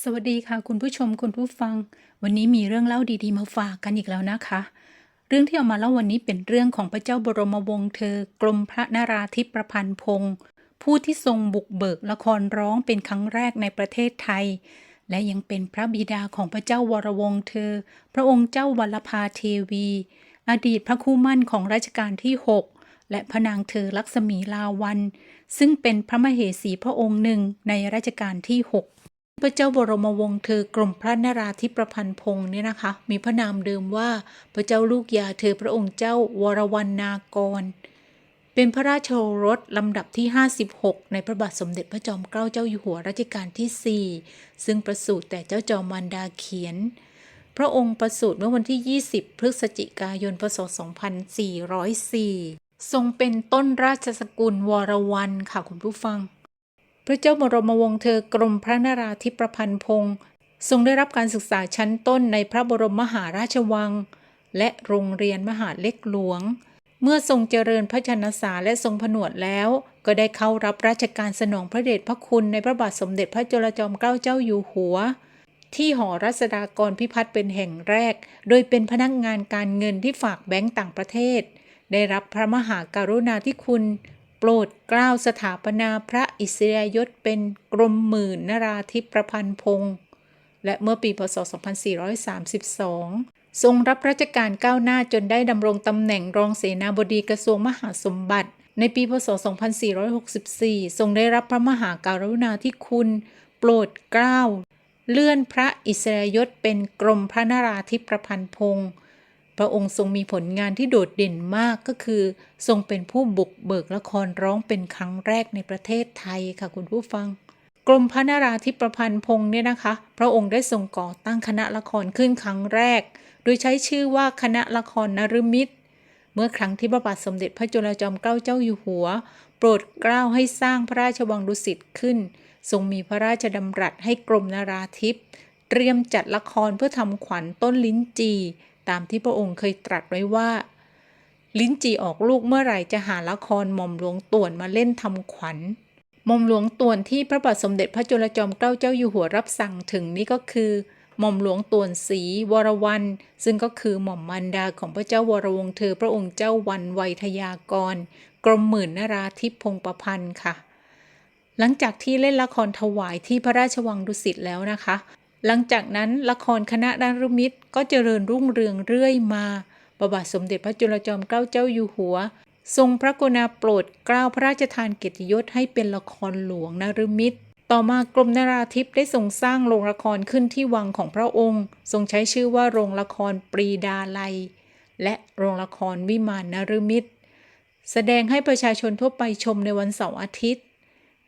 สวัสดีค่ะคุณผู้ชมคุณผู้ฟัง วันนี้มีเรื่องเล่าดีๆมาฝากกันอีกแล้วนะคะ เรื่องที่เอามาเล่าวันนี้เป็นเรื่องของพระเจ้าบรมวงศ์เธอ กรมพระนาราธิปประพันธ์พงศ์ผู้ที่ทรงบุกเบิกละครร้องเป็นครั้งแรกในประเทศไทย และยังเป็นพระบิดาของพระเจ้าวรวงศ์เธอ พระองค์เจ้าวัลภาเทวี อดีตพระคู่มั่นของรัชกาลที่ 6 และพระนางเธอลักษมีลาวัน ซึ่งเป็นพระมเหสีพระองค์หนึ่งในรัชกาลที่ 6 พระเจ้าบรมวงศ์เธอกรมพระนราธิประพันธ์พงศ์เนี่ยนะคะ มีพระนามเดิมว่าพระเจ้าลูกยาเธอพระองค์เจ้าวรวรรณากร เป็นพระราชโอรสลำดับที่ 56 ในพระบาทสมเด็จพระจอมเกล้าเจ้าอยู่หัวรัชกาลที่ 4 ซึ่งประสูติแต่เจ้าจอมมารดาเขียน พระองค์ประสูติเมื่อวันที่ 20 พฤศจิกายนพศ 2404 ทรงเป็นต้นราชสกุลวรวันค่ะคุณผู้ฟัง พระเจ้าบรมวงศ์เธอกรมพระนราธิประพันธ์พงศ์ทรงได้รับการศึกษาชั้นต้นในพระบรมมหาราชวัง และโรงเรียนมหาเล็กหลวง เมื่อทรงเจริญพระชนสาและทรงผนวดแล้ว ก็ได้เข้ารับราชการสนองพระเดชพระคุณในพระบาทสมเด็จพระจุลจอมเกล้าเจ้าอยู่หัว ที่หอรัศดากรพิพัฒน์เป็นแห่งแรก โดยเป็นพนักงานการเงินที่ฝากแบงก์ต่างประเทศ ได้รับพระมหาการุณาธิคุณ ปรดกล้าวสถาปนาพระอิสริยยศเป็นกรมหมื่นนราธิปประพันธ์พงศ์และเมื่อปีพศ 2432 ทรงรับราชการก้าวหน้าจนได้ดำรงตำแหน่งรองเสนาบดีกระทรวงมหาสมบัติ ในปีพศ 2464 ทรงได้รับพระมหาการุณาธิคุณ โปรดเกล้า เลื่อนพระอิสริยยศเป็นกรมพระนราธิปประพันธ์พงศ์ พระองค์ทรงมีผลงานที่โดดเด่นมากก็คือ ทรงเป็นผู้บุกเบิกละครร้องเป็นครั้งแรกในประเทศไทยค่ะคุณผู้ฟัง กรมพระนาราธิประพันธ์พงศ์เนี่ยนะคะ พระองค์ได้ทรงก่อตั้งคณะละครขึ้นครั้งแรก โดยใช้ชื่อว่าคณะละครนฤมิตร เมื่อครั้งที่พระบาทสมเด็จพระจุลจอมเกล้าเจ้าอยู่หัว โปรดเกล้าให้สร้างพระราชวังดุสิตขึ้น ทรงมีพระราชดำรัสให้กรมนาราธิปเตรียมจัดละครเพื่อทำขวัญต้นลิ้นจี ตามที่พระองค์เคยตรัสไว้ว่า ลิ้นจีออกลูกเมื่อไหร่จะหาละครหม่อมหลวงต่วนมาเล่นทำขวัญหม่อมหลวงต่วนที่พระบาทสมเด็จพระจุลจอมเกล้าเจ้าอยู่หัวรับสั่งถึงนี่ก็คือหม่อมหลวงต่วนศรีวรวันซึ่งก็คือหม่อมมันดาของพระเจ้าวรวงเธอพระองค์เจ้าวันไวยทยากร กรมหมื่นนราธิปพงประพันธ์ค่ะ หลังจากที่เล่นละครถวายที่พระราชวังดุสิตแล้วนะคะ หลังจากนั้นละครคณะนารมิตรก็เจริญรุ่งเรืองเรื่อยมาพระบาทสมเด็จพระจุลจอมเกล้าเจ้าอยู่หัว ทรงพระกรุณาโปรดเกล้าพระราชทานเกียรติยศให้เป็นละครหลวงนารมิตร ต่อมากรมนาราธิปได้ทรงสร้างโรงละครขึ้นที่วังของพระองค์ ทรงใช้ชื่อว่าโรงละครปรีดาลัย และโรงละครวิมานนารมิตร แสดงให้ประชาชนทั่วไปชมในวันเสาร์อาทิตย์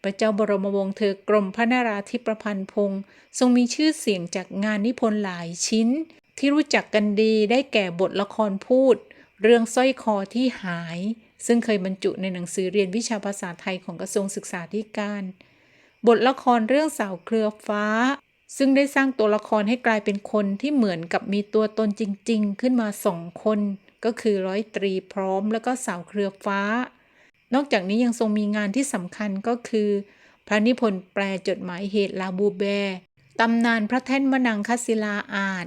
พระเจ้าบรมวงศ์เธอกรมพระนาราธิปประพันธ์พงศ์ทรงมีชื่อเสียงจากงานนิพนธ์หลายชิ้น ที่รู้จักกันดีได้แก่บทละครพูด เรื่องสร้อยคอที่หาย ซึ่งเคยบรรจุในหนังสือเรียนวิชาภาษาไทยของกระทรวงศึกษาธิการ บทละครเรื่องสาวเครือฟ้า ซึ่งได้สร้างตัวละครให้กลายเป็นคนที่เหมือนกับมีตัวตนจริง ๆ ขึ้นมาสองคน ก็คือร้อยตรีพร้อม แล้วก็สาวเครือฟ้า นอกจากนี้ยังทรงมีงานที่สำคัญก็คือ พระนิพนธ์แปลจดหมายเหตุลาบูแบร์ตำนานพระแท่นมนังคศิลาอาจ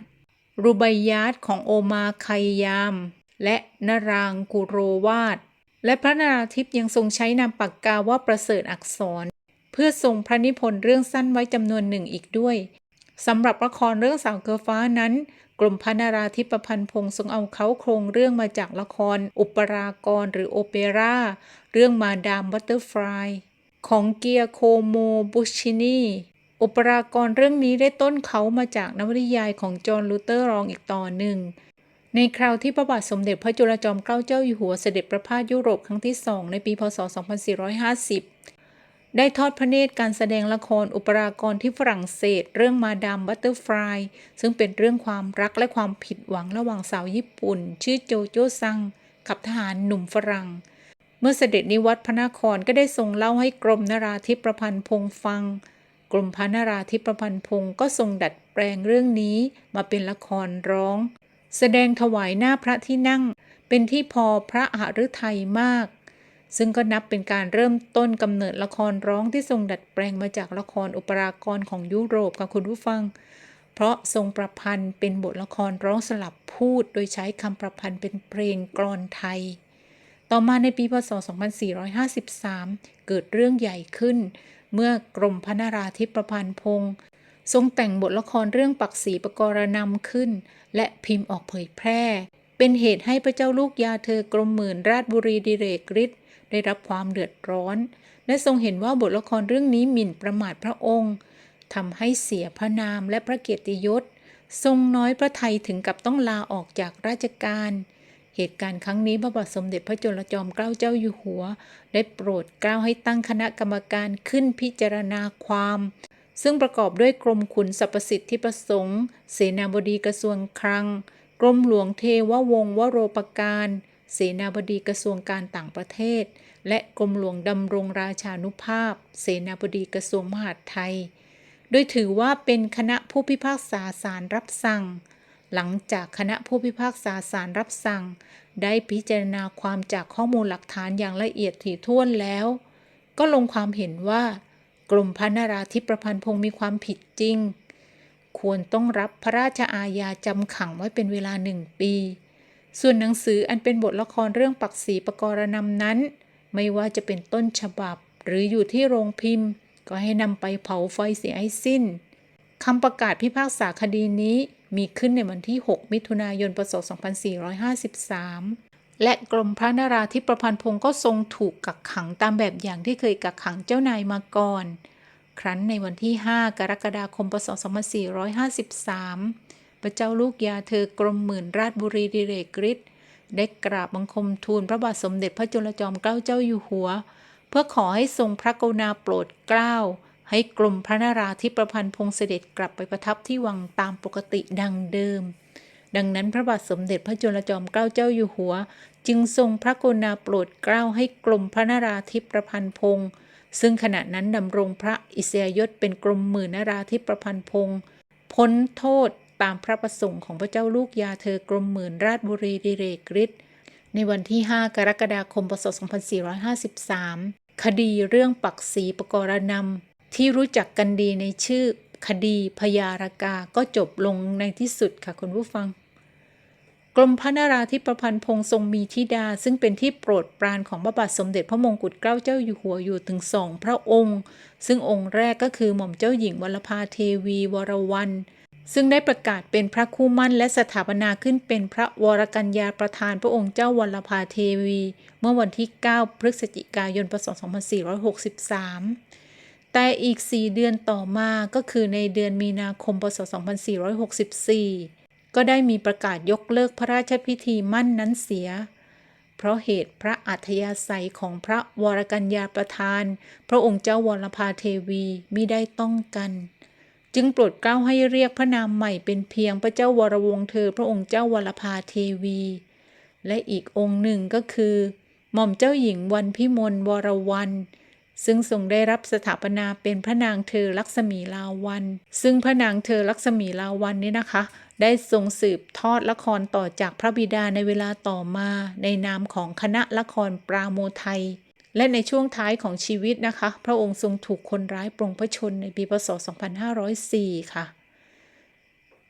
รูบายาตของโอมาคยาม และนารางกุโรวาดและพระนาราธิปยังทรงใช้นามปากกาว่าประเสริฐอักษร เพื่อทรงพระนิพนธ์เรื่องสั้นไว้จำนวนหนึ่งอีกด้วย สำหรับละครเรื่องสาวเกอฟ้านั้นกรมพระนราธิประพันธ์พงศ์ทรงเอาเขาโครงเรื่องมาจากละคร อุปรากรหรือโอเปร่า เรื่องมาดามบัตเตอร์ฟลายของเกียโคโมบุชินีอุปรากรเรื่องนี้ได้ต้นเขามาจากนวนิยายของจอห์นลูเตอร์รองอีกต่อหนึ่ง ในคราวที่พระบาทสมเด็จพระจุลจอมเกล้าเจ้าอยู่หัวเสด็จประพาสยุโรปครั้งที่สองในปีพศ 2450 ได้ทอดพระเนตรการแสดงละครอุปรากรที่ฝรั่งเศส เรื่องมาดามบัตเตอร์ฟลายซึ่งเป็นเรื่องความรักและความผิดหวังระหว่างสาวญี่ปุ่น ชื่อโจโจซัง กับทหารหนุ่มฝรั่ง เมื่อเสด็จนิวัตพระนครก็ได้ทรงเล่าให้กรมนราธิประพันธ์พงศ์ฟัง กรมพระนราธิประพันธ์พงศ์ก็ทรงดัดแปลงเรื่องนี้มาเป็นละครร้อง แสดงถวายหน้าพระที่นั่ง เป็นที่พอพระหฤทัยมาก ซึ่งก็นับเป็นการเริ่มต้นกำเนิดละครร้องที่ทรงดัดแปลงมาจากละครอุปรากรของยุโรปค่ะคุณผู้ฟัง เพราะทรงประพันธ์เป็นบทละครร้องสลับพูด โดยใช้คำประพันธ์เป็นเพลงกลอนไทย ต่อมาในปีพศ 2453 เกิดเรื่องใหญ่ขึ้น เมื่อกรมพระนาราธิประพันธ์พงศ์ทรงแต่งบทละครเรื่องปักศีประกรณำขึ้น และพิมพ์ออกเผยแพร่ เป็นเหตุให้พระเจ้าลูกยาเธอกรมหมื่นราชบุรีดิเรกฤทธิ์ได้รับความเดือดร้อน และทรงเห็นว่าบทละครเรื่องนี้หมิ่นประมาทพระองค์ทำให้เสียพระนามและพระเกียรติยศ ทรงน้อยพระทัยถึงกับต้องลาออกจากราชการ เหตุการณ์ครั้งนี้พระบาทสมเด็จพระจุลจอมเกล้าเจ้าอยู่หัว ได้โปรดเกล้าให้ตั้งคณะกรรมการขึ้นพิจารณาความ ซึ่งประกอบด้วยกรมขุนสรรพสิทธิประสงค์ เสนาบดีกระทรวงคลัง กรมหลวงเทววงวโรปการ เสนาบดีกระทรวงการต่างประเทศ และกรมหลวงดำรงราชานุภาพ เสนาบดีกระทรวงมหาดไทย โดยถือว่าเป็นคณะผู้พิพากษาศาลรับสั่ง หลังจากคณะผู้พิพากษาศาลรับสั่ง ได้พิจารณาความจากข้อมูลหลักฐานอย่างละเอียดถี่ถ้วนแล้ว ก็ลงความเห็นว่ากรมพระนาราธิปประพันธ์พงศ์มีความผิดจริง ควรต้องรับพระราชอาญาจำขังไว้เป็นเวลาหนึ่งปี ส่วนหนังสืออันเป็นบทละครเรื่องปักศีประกรณำนั้น ไม่ว่าจะเป็นต้นฉบับหรืออยู่ที่โรงพิมพ์ ก็ให้นำไปเผาไฟเสียให้สิ้นคำประกาศพิพากษาคดีนี้มีขึ้นในวันที่ 6 มิถุนายน พศ 2453 และกรมพระนราธิปประพันธ์พงศ์ก็ทรงถูกกักขังตามแบบอย่างที่เคยกักขังเจ้านายมาก่อน ครั้นในวันที่ 5 กรกฎาคม พศ 2453 พระเจ้าลูกยาเธอกรมหมื่นราชบุรีดิเรกฤทธิ์ได้กราบบังคมทูลพระบาทสมเด็จพระจุลจอมเกล้าเจ้าอยู่หัว เพื่อขอให้ทรงพระกรุณาโปรดเกล้า ให้กรมพระนาราธิประพันธ์พงศเสด็จกลับไปประทับที่วังตามปกติดังเดิม ดังนั้นพระบาทสมเด็จพระจุลจอมเกล้าเจ้าอยู่หัว จึงทรงพระกรุณาโปรดเกล้าให้กรมพระนาราธิปประพันธ์พงศ์ ซึ่งขณะนั้นดำรงพระอิสยยศเป็นกรมหมื่นนาราธิประพันธ์พงศ์พ้นโทษตามพระประสงค์ของพระเจ้าลูกยาเธอกรมหมื่นราชบุรีดิเรกฤทธิ์ในวันที่ 5 กรกฎาคมพศ2453 คดีเรื่องปักศีประกรณำที่รู้จักกันดีในชื่อคดีพยารากาก็จบลงในที่สุดค่ะคุณผู้ฟัง กรมพระนาราธิประพันธ์พงศ์ทรงมีธิดา ซึ่งเป็นที่โปรดปรานของพระบาทสมเด็จพระมงกุฎเกล้าเจ้าอยู่หัวอยู่ถึงสองพระองค์ ซึ่งองค์แรกก็คือหม่อมเจ้าหญิงวรภาเทวีวรวรรณซึ่งได้ประกาศเป็นพระคู่มั่นและสถาปนาขึ้นเป็นพระวรกัญญาประธานพระองค์เจ้าวรภาเทวี เมื่อวันที่ 9 พฤศจิกายน พศ 2463 แต่อีก 4 เดือนต่อมาก็คือในเดือนมีนาคม พศ 2464 ก็ได้มีประกาศยกเลิกพระราชพิธีมั่นนั้นเสีย เพราะเหตุพระอัธยาศัยของพระวรกัญญาประธาน พระองค์เจ้าวรภาเทวีมิได้ต้องกัน จึงโปรดเกล้าให้เรียกพระนามใหม่เป็นเพียงพระเจ้าวรวงเธอพระองค์เจ้าวรภาเทวี และอีกองค์หนึ่งก็คือ หม่อมเจ้าหญิงวันพิมลวรวรรณซึ่งทรงได้รับสถาปนาเป็นพระนางเธอลักษมีลาวัน ซึ่งพระนางเธอลักษมีลาวันนี้นะคะ ได้ทรงสืบทอดละครต่อจากพระบิดาในเวลาต่อมา ในนามของคณะละครปราโมไทย และในช่วงท้ายของชีวิตนะคะ พระองค์ทรงถูกคนร้ายปรงพระชนในปีพศ 2504 ค่ะ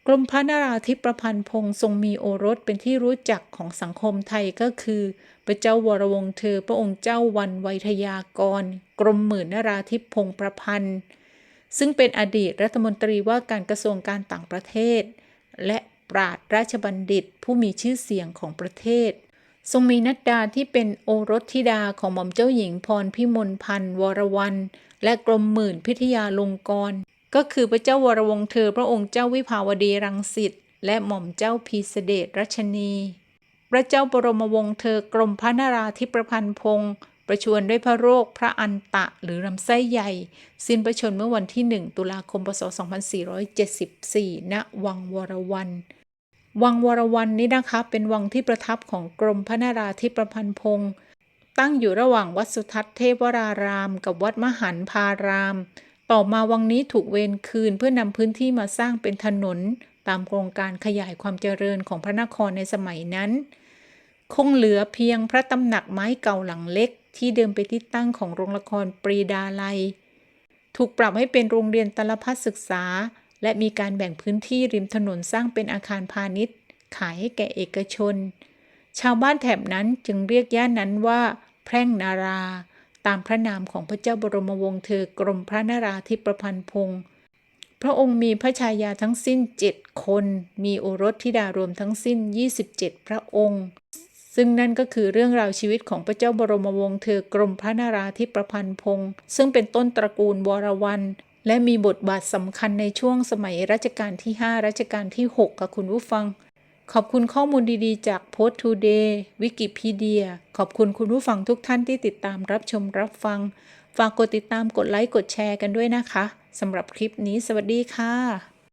กรมพระนาราธิประพันธ์พงศ์ทรงมีโอรสเป็นที่รู้จักของสังคมไทยก็คือ พระเจ้าวรวงศ์เธอ พระองค์เจ้าวันไวยทยากร กรมหมื่นนาราธิพงศ์ประพันธ์ ซึ่งเป็นอดีตรัฐมนตรีว่าการกระทรวงการต่างประเทศ และปราดราชบัณฑิตผู้มีชื่อเสียงของประเทศ ทรงมีนัดดาที่เป็นโอรสธิดาของหม่อมเจ้าหญิงพรพิมลพันธ์วรวรรณและกรมหมื่นพิทยาลงกร ก็คือพระเจ้าวรวงเธอพระองค์เจ้าวิภาวดีรังสิตและหม่อมเจ้าพีเสเดชรัชนี พระเจ้าบรมวงศ์เธอกรมพระนาราธิปประพันธ์พงศ์ ประชวรด้วยพระโรคพระอันตะหรือลำไส้ใหญ่ สิ้นพระชนเมื่อวันที่ 1 ตุลาคม พศ 2474 ณ วังวรวันวังวรวันนี้นะคะเป็นวังที่ประทับของกรมพระนาราธิปประพันธ์พงศ์ตั้งอยู่ระหว่างวัดสุทัศน์เทพวราราม กับวัดมหันพาราม ต่อมาวังนี้ถูกเวนคืนเพื่อนำพื้นที่มาสร้างเป็นถนน ตามโครงการขยายความเจริญของพระนครในสมัยนั้น คงเหลือเพียงพระตำหนักไม้เก่าหลังเล็ก ที่เดิมเป็นที่ตั้งของโรงละครปรีดาลัย ถูกปรับให้เป็นโรงเรียนตลพัฒศึกษา และมีการแบ่งพื้นที่ริมถนนสร้างเป็นอาคารพาณิชย์ ขายให้แก่เอกชน ชาวบ้านแถบนั้นจึงเรียกย่านนั้นว่า แพร่งนารา ตามพระนามของพระเจ้าบรมวงศ์เธอกรมพระนาราธิประพันธ์พงศ์พระองค์มีพระชายาทั้งสิ้น 7 คน มีโอรสธิดารวมทั้งสิ้น 27 พระองค์ ซึ่งนั่นก็คือเรื่องราวชีวิตของพระเจ้าบรมวงศ์เธอกรมพระนาราธิประพันธ์พงศ์ซึ่งเป็นต้นตระกูลวรวันและมีบทบาทสำคัญในช่วงสมัยรัชกาลที่ 5 รัชกาลที่ 6 ค่ะคุณผู้ฟัง ขอบคุณข้อมูลดีๆ จาก Post Today วิกิพีเดีย ขอบคุณคุณผู้ฟังทุกท่านที่ติดตามรับชมรับฟัง ฝากกดติดตามกดไลค์กดแชร์กันด้วยนะคะสำหรับคลิปนี้สวัสดีค่ะ